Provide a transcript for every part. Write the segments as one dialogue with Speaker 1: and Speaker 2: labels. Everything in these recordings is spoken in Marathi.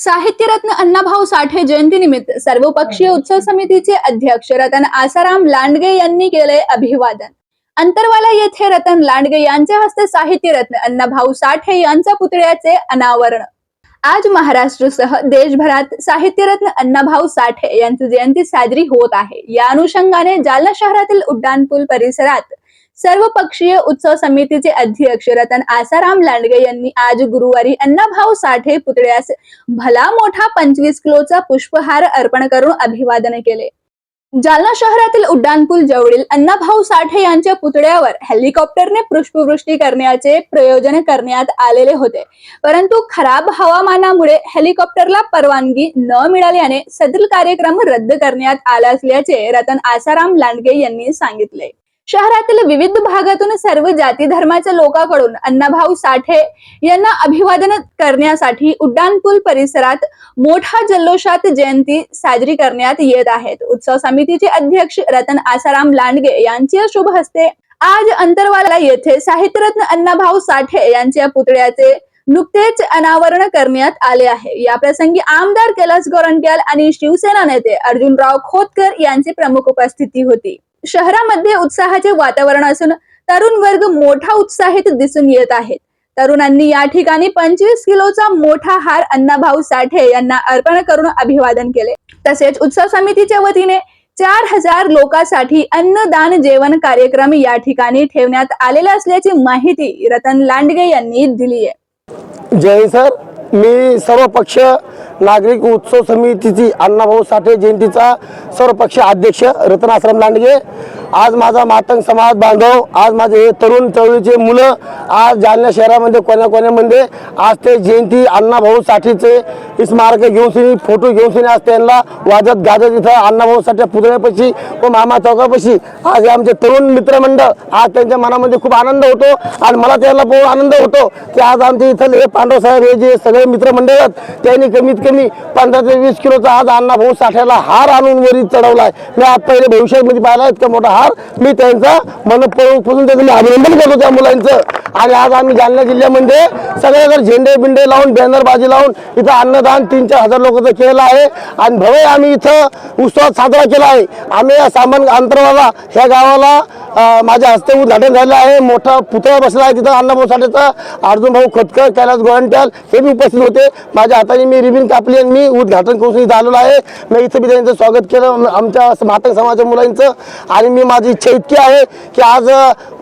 Speaker 1: साहित्यरत्न अण्णाभाऊ साठे जयंतीनिमित्त सर्वपक्षीय उत्सव समितीचे अध्यक्ष रतन आसाराम लांडगे यांनी केले अभिवादन. अंतरवाला येथे रतन लांडगे यांच्या हस्ते साहित्यरत्न अण्णाभाऊ साठे यांच्या पुतळ्याचे अनावरण. आज महाराष्ट्रसह देशभरात साहित्यरत्न अण्णाभाऊ साठे यांची जयंती साजरी होत आहे. या अनुषंगाने जालना शहरातील उड्डाणपूल परिसरात सर्व पक्षीय उत्सव समितीचे अध्यक्ष रतन आसाराम लांडगे यांनी आज गुरुवारी अण्णाभाऊ साठे पुतळ्यास भला मोठा पंचवीस किलोचा पुष्पहार अर्पण करून अभिवादन केले. जालना शहरातील उड्डाणपूल जवळील अण्णाभाऊ साठे यांच्या पुतळ्यावर हेलिकॉप्टरने पुष्पवृष्टी करण्याचे प्रयोजन करण्यात आलेले होते. परंतु खराब हवामानामुळे हेलिकॉप्टरला परवानगी न मिळाल्याने सदर कार्यक्रम रद्द करण्यात आला असल्याचे रतन आसाराम लांडगे यांनी सांगितले. शहरातील विविध भागातून सर्व जाती धर्माच्या लोकांकडून अण्णाभाऊ साठे यांना अभिवादन करण्यासाठी उड्डाणपूल परिसरात मोठा जल्लोषात जयंती साजरी करण्यात येत आहेत उत्सव समितीचे अध्यक्ष रतन आसाराम लांडगे यांच्या शुभ हस्ते आज अंतरवाला येथे साहित्यरत्न अण्णाभाऊ साठे यांच्या पुतळ्याचे नुकतेच अनावरण करण्यात आले आहे. या प्रसंगी आमदार कैलास गोरंट्याल आणि शिवसेना नेते अर्जुनराव खोतकर यांची प्रमुख उपस्थिती होती. शहरामध्ये उत्साहाचे वातावरण असून तरुण वर्ग मोठा उत्साहित दिसून येत आहेत. तरुणांनी या ठिकाणी पंचवीस किलोचा मोठा हार अण्णाभाऊ साठे यांना अर्पण करून अभिवादन केले. तसेच उत्सव समितीच्या वतीने चार हजार लोकांसाठी अन्नदान जेवण कार्यक्रम या ठिकाणी ठेवण्यात आलेला असल्याची माहिती रतन लांडगे यांनी दिली आहे
Speaker 2: जय सर. मी सर्व पक्ष नागरिक उत्सव समितीची अण्णाभाऊ साठे जयंतीचा सर्व पक्ष अध्यक्ष रतन आश्रम लांडगे आज माझा मातंग समाज बांधव आज माझे हे तरुण चळवळीचे मुलं आज जालना शहरामध्ये कोण्या कोण्यामध्ये आज ते जयंती अण्णाभाऊ साठेचे स्मारक घेऊन सिनी फोटो घेऊन सिनी आज त्यांना वाजत गाजत इथं अण्णाभाऊ साठे पुतळ्यापाशी व मामा चौकापाशी. आज हे आमचे तरुण मित्रमंडळ आज त्यांच्या मनामध्ये खूप आनंद होतो आणि मला त्याला बहुत आनंद होतो की आज आमचे इथले हे पांडव साहेब हे जे सगळे मित्रमंडळ आहेत त्यांनी कमीत कमी पंधरा ते वीस किलोचा आज अण्णाभाऊ साठ्याला हार आणून वरी चढवलाय. मी आज पहिले भविष्यामध्ये पाहिला इतका मोठा हार. मी त्यांचा मनपूर्वक त्याचं मी अभिनंदन करतो त्या मुलांचं. आणि आज आम्ही जालना जिल्ह्यामध्ये सगळ्याकडे झेंडे बिंडे लावून बॅनरबाजी लावून इथं अन्नदान तीन चार हजार लोकांचं केलं आहे. आणि भव्य आम्ही इथं उत्सवात साजरा केला आहे. आम्ही या सामान अंतरवाला ह्या गावाला माझ्या हस्ते उद्घाटन झालं आहे. मोठा पुतळा बसला आहे तिथं अण्णाभाऊ साठेचा अर्जुन भाऊ खतकर कैलास गोवंट्याल हे मी उपस्थित होते. माझ्या हाताने मी रिबिन कापली आणि मी उद्घाटन करून इथं आलेलो आहे. मी इथं बी त्यांचं स्वागत केलं. आमच्या मातंग समाजाच्या मुलांचं. आणि मी माझी इच्छा इतकी आहे की आज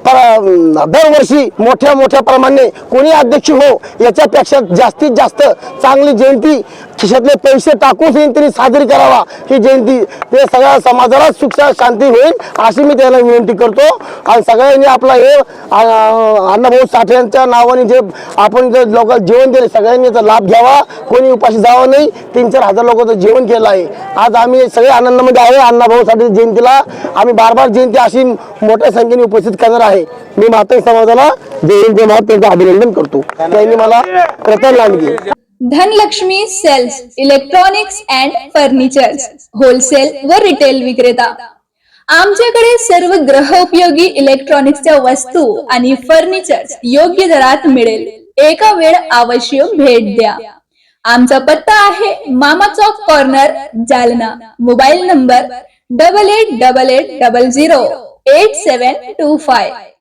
Speaker 2: दरवर्षी मोठ्या मोठ्या प्रमाणे कोणी अध्यक्ष हो याच्यापेक्षा जास्तीत जास्त चांगली जयंती खिशातले पैसे टाकून ही साजरी करावा. ही जयंती ते सगळ्या समाजाला सुख शांती होईल अशी मी त्याला विनंती करतो. आणि सगळ्यांनी आपला हे अण्णाभाऊ साठे यांच्या नावाने जे आपण जे लोक जेवण दिले सगळ्यांनी याचा लाभ घ्यावा. कोणी उपाशी जावं नाही तीन चार हजार लोकांचं जेवण केलं आहे. आज आम्ही सगळे आनंदामध्ये आहे अण्णाभाऊ साठे जयंतीला. आम्ही बार बार जयंती अशी मोठ्या संख्येने उपस्थित करणार आहे. मी मातंग समाजाला जयंती महाराज त्यांचं अभिनंदन करतो. त्यांनी मला Ratan Landge.
Speaker 1: Dhanalakshmi sales electronics and furnitures wholesale व रिटेल विक्रेता. आमच्याकडे सर्व ग्रह उपयोगी इलेक्ट्रॉनिक्सच्या वस्तू आणि फर्निचर योग्य दरात मिळेल. एका वेळ अवश्य भेट द्या. आमचा पत्ता आहे Mama Chowk corner Jalna. Mobile number double eight double eight double zero 8725